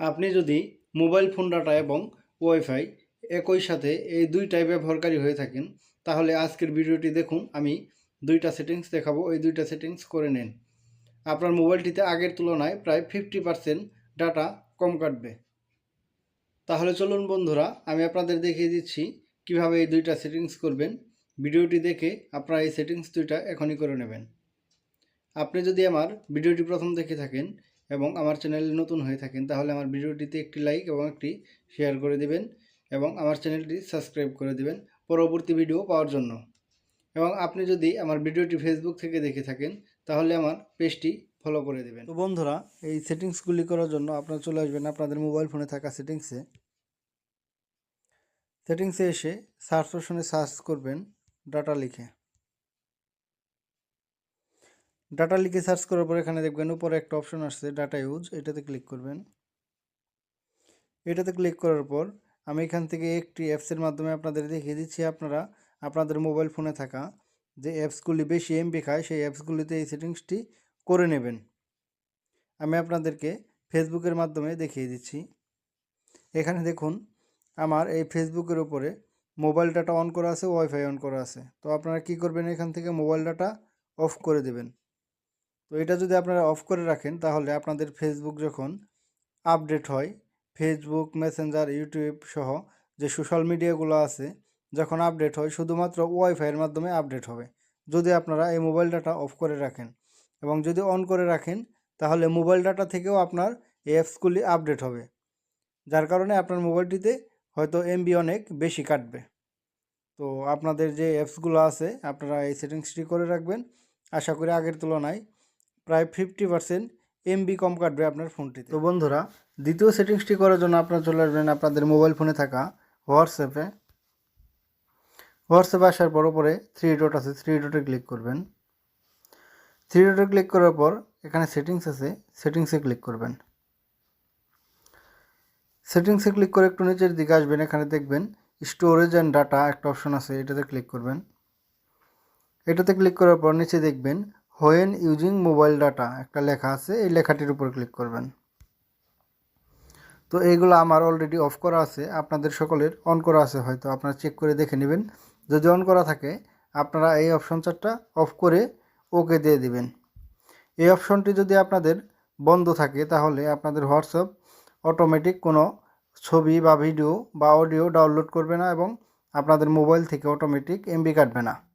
আপনি যদি mobile phone, data এবং ওয়াইফাই একই সাথে এই দুইটাই ব্যবহারকারী হয়ে থাকেন, তাহলে আজকের ভিডিওটি দেখুন। আমি দুইটা সেটিংস দেখাবো। ওই দুইটা সেটিংস করে নেন। আপনার মোবাইলটিতে আগের তুলনায় প্রায় ফিফটি ডাটা কম কাটবে। তাহলে চলুন বন্ধুরা, আমি আপনাদের দেখিয়ে দিচ্ছি কীভাবে এই দুইটা সেটিংস করবেন। ভিডিওটি দেখে আপনারা এই সেটিংস দুইটা এখনই করে নেবেন। আপনি যদি আমার ভিডিওটি প্রথম দেখে থাকেন এবং আমার চ্যানেলে নতুন হয়ে থাকেন, তাহলে আমার ভিডিওটিতে একটি লাইক এবং একটি শেয়ার করে দিবেন এবং আমার চ্যানেলটি সাবস্ক্রাইব করে দিবেন পরবর্তী ভিডিও পাওয়ার জন্য। এবং আপনি যদি আমার ভিডিওটি ফেসবুক থেকে দেখে থাকেন, তাহলে আমার পেজটি ফলো করে দেবেন। তো বন্ধুরা, এই সেটিংসগুলি করার জন্য আপনারা চলে আসবেন আপনাদের মোবাইল ফোনে থাকা সেটিংসে। সেটিংসে এসে সার্চ অপশনে সার্চ করবেন ডাটা লিখে। ডাটা লিখে সার্চ করার পর এখানে দেখবেন উপরে একটা অপশন আসছে ডাটা ইউজ এটাতে ক্লিক করবেন। এটাতে ক্লিক করার পর আমি এখান থেকে একটি অ্যাপসের মাধ্যমে আপনাদের দেখিয়ে দিচ্ছি আপনারা, আপনাদের মোবাইল ফোনে থাকা যে অ্যাপসগুলি বেশি এমবি খায়, সেই অ্যাপসগুলিতে এই সেটিংসটি করে নেবেন। আমি আপনাদেরকে ফেসবুকের মাধ্যমে দেখিয়ে দিচ্ছি। এখানে দেখুন, আমার এই ফেসবুকের উপরে মোবাইল ডাটা অন করা আছে ওয়াইফাই অন করা আছে। তো আপনারা কি করবেন, এখান থেকে মোবাইল ডাটা অফ করে দেবেন। তো এটা যদি আপনারা অফ করে রাখেন, তাহলে আপনাদের ফেসবুক যখন আপডেট হয় ফেসবুক মেসেঞ্জার ইউটিউব সহ যে সোশ্যাল মিডিয়াগুলো আছে, যখন আপডেট হয়, শুধুমাত্র ওয়াইফাইয়ের মাধ্যমে আপডেট হবে। যদি আপনারা এই মোবাইল ডাটা অফ করে রাখেন এবং যদি অন করে রাখেন, তাহলে মোবাইল ডাটা থেকেও আপনার অ্যাপসগুলি আপডেট হবে। যার কারণে আপনার মোবাইলটিতে হয়তো এমবি অনেক বেশি কাটবে। তো আপনাদের যে অ্যাপসগুলো আছে, আপনারা এই সেটিংসটি করে রাখবেন। আশা করি আগের তুলনায় প্রায় ফিফটি পার্সেন্ট এমবি কম কাটবে আপনার ফোনটিতে। তো বন্ধুরা, দ্বিতীয় সেটিংসটি করার জন্য আপনারা চলে আসবেন আপনাদের মোবাইল ফোনে থাকা হোয়াটসঅ্যাপে। হোয়াটসঅ্যাপে আসার পর পরে থ্রি ডট আছে থ্রি ডটে ক্লিক করবেন। থ্রি ডটে ক্লিক করার পর এখানে সেটিংস আছে সেটিংসে ক্লিক করবেন। সেটিংসে ক্লিক করে একটু নিচের দিকে আসবেন, এখানে দেখবেন স্টোরেজ অ্যান্ড ডাটা একটা অপশন আছে, এটাতে ক্লিক করবেন। এটাতে ক্লিক করার পর নিচে দেখবেন হোয়েন ইউজিং মোবাইল ডাটা, একটা লেখা আছে, এই লেখাটির উপর ক্লিক করবেন। তো এইগুলো আমার অলরেডি অফ করা আছে, আপনাদের সকলের অন করা আছে, হয়তো আপনারা চেক করে দেখে নেবেন। যদি অন করা থাকে, আপনারা এই অপশন চারটা অফ করে ওকে দিয়ে দিবেন। এই অপশনটি যদি আপনাদের বন্ধ থাকে, তাহলে আপনাদের হোয়াটসঅ্যাপ অটোমেটিক কোনো ছবি বা ভিডিও বা অডিও ডাউনলোড করবে না এবং আপনাদের মোবাইল থেকে অটোমেটিক এমবি কাটবে না।